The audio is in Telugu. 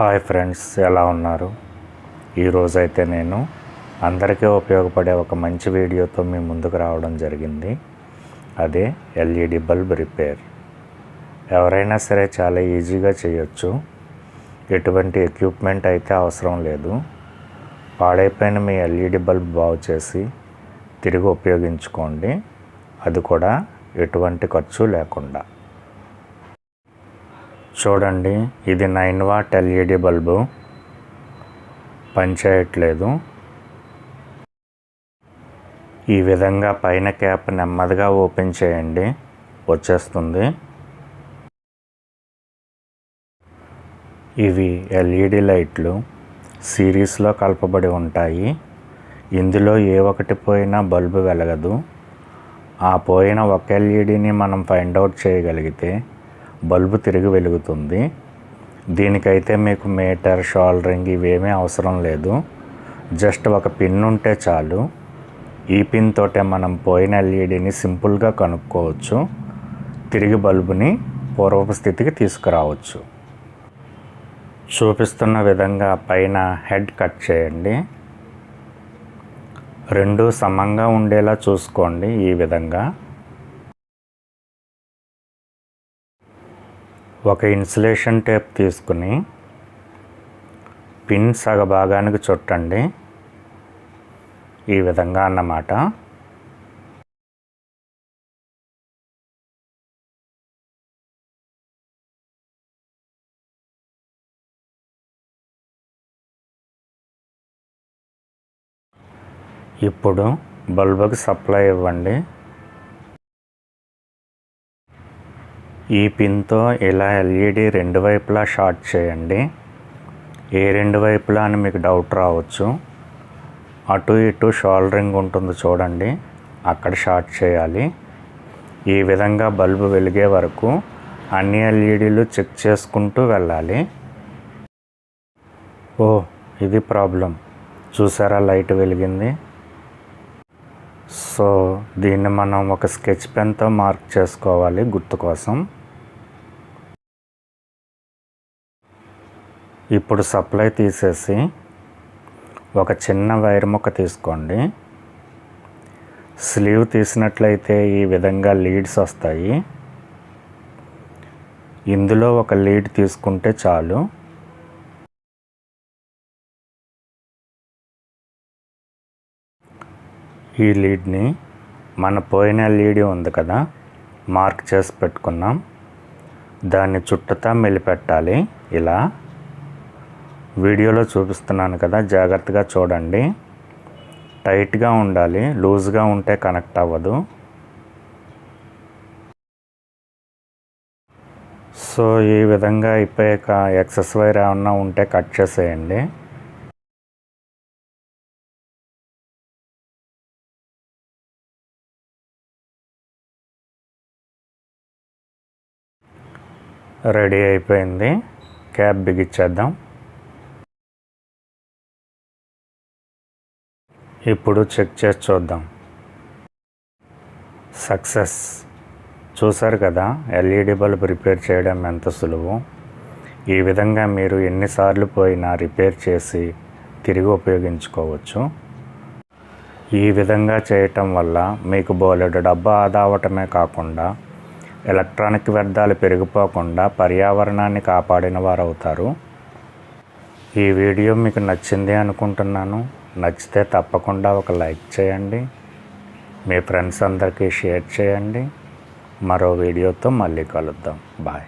హాయ్ ఫ్రెండ్స్ ఎలా ఉన్నారు? ఈరోజైతే నేను అందరికీ ఉపయోగపడే ఒక మంచి వీడియోతో మీ ముందుకు రావడం జరిగింది. అదే ఎల్ఈడి బల్బ్ రిపేర్. ఎవరైనా సరే చాలా ఈజీగా చేయొచ్చు. ఎటువంటి ఎక్విప్మెంట్ అయితే అవసరం లేదు. పాడైపోయిన మీ ఎల్ఈడి బల్బ్ బాగు చేసి తిరిగి ఉపయోగించుకోండి. అది కూడా ఎటువంటి ఖర్చు లేకుండా. చూడండి. ఇది నైన్ వాట్ ఎల్ఈడి బల్బు. పనిచేయట్లేదు. ఈ విధంగా పైన క్యాప్ నెమ్మదిగా ఓపెన్ చేయండి. వచ్చేస్తుంది. ఇవి ఎల్ఈడి లైట్లు. సిరీస్లో కలపబడి ఉంటాయి. ఇందులో ఏ ఒకటి పోయినా బల్బు వెలగదు. ఆ పోయిన ఒక ఎల్ఈడిని మనం ఫైండ్ అవుట్ చేయగలిగితే బల్బు తిరిగి వెలుగుతుంది. దీనికైతే మీకు మీటర్ షోల్డరింగ్ ఇవేమీ అవసరం లేదు. జస్ట్ ఒక పిన్ ఉంటే చాలు. ఈ పిన్ తోటే మనం పోయిన ఎల్ఈడిని సింపుల్గా కనుక్కోవచ్చు. తిరిగి బల్బుని పూర్వపు స్థితికి తీసుకురావచ్చు. చూపిస్తున్న విధంగా పైన హెడ్ కట్ చేయండి. రెండు సమంగా ఉండేలా చూసుకోండి ఈ విధంగా. ఒక ఇన్సులేషన్ టేప్ తీసుకుని పిన్ సగ భాగానికి చుట్టండి. ఈ విధంగా అన్నమాట. ఇప్పుడు బల్బుకి సప్లై ఇవ్వండి. ఈ పిన్తో ఇలా ఎల్ఈడి రెండు వైపులా షార్ట్ చేయండి. ఏ రెండు వైపులా అని మీకు డౌట్ రావచ్చు. అటు ఇటు షోల్డరింగ్ ఉంటుంది చూడండి. అక్కడ షార్ట్ చేయాలి. ఈ విధంగా బల్బు వెలిగే వరకు అన్ని ఎల్ఈడీలు చెక్ చేసుకుంటూ వెళ్ళాలి. ఓ ఇది ప్రాబ్లం. చూసారా లైట్ వెలిగింది? సో దీన్ని మనం ఒక స్కెచ్ పెన్తో మార్క్ చేసుకోవాలి గుర్తు కోసం. ఇప్పుడు సప్లై తీసేసి ఒక చిన్న వైర్ ముక్క తీసుకోండి. స్లీవ్ తీసినట్లయితే ఈ విధంగా లీడ్స్ వస్తాయి. ఇందులో ఒక లీడ్ తీసుకుంటే చాలు. ఈ లీడ్ని మన పోయిన లీడ్ ఉంది కదా మార్క్ చేసి పెట్టుకున్నాం. దాన్ని చుట్టతా మెలిపెట్టాలి. ఇలా వీడియోలో చూపిస్తున్నాను కదా జాగ్రత్తగా చూడండి. టైట్గా ఉండాలి లూజ్గా ఉంటే కనెక్ట్ అవ్వదు. సో ఈ విధంగా అయిపోయాక ఎక్సెస్ వైర్ ఏమన్నా ఉంటే కట్ చేసేయండి. రెడీ అయిపోయింది. క్యాబ్ బిగిచ్చేద్దాం. ఇప్పుడు చెక్ చేసి చూద్దాం. సక్సెస్. చూసారు కదా ఎల్ఈడి బల్బ్ రిపేర్ చేయడం ఎంత సులువు? ఈ విధంగా మీరు ఎన్నిసార్లు పోయినా రిపేర్ చేసి తిరిగి ఉపయోగించుకోవచ్చు. ఈ విధంగా చేయటం వల్ల మీకు బోలెడు డబ్బా ఆదా అవటమే కాకుండా ఎలక్ట్రానిక్ వ్యర్థాలు పెరిగిపోకుండా పర్యావరణాన్ని కాపాడిన వారు అవుతారు ఈ వీడియో మీకు నచ్చింది అనుకుంటున్నాను. నచ్చితే తప్పకుండా ఒక లైక్ చేయండి. మీ ఫ్రెండ్స్ అందరికీ షేర్ చేయండి. మరో వీడియోతో మళ్ళీ కలుద్దాం. బాయ్.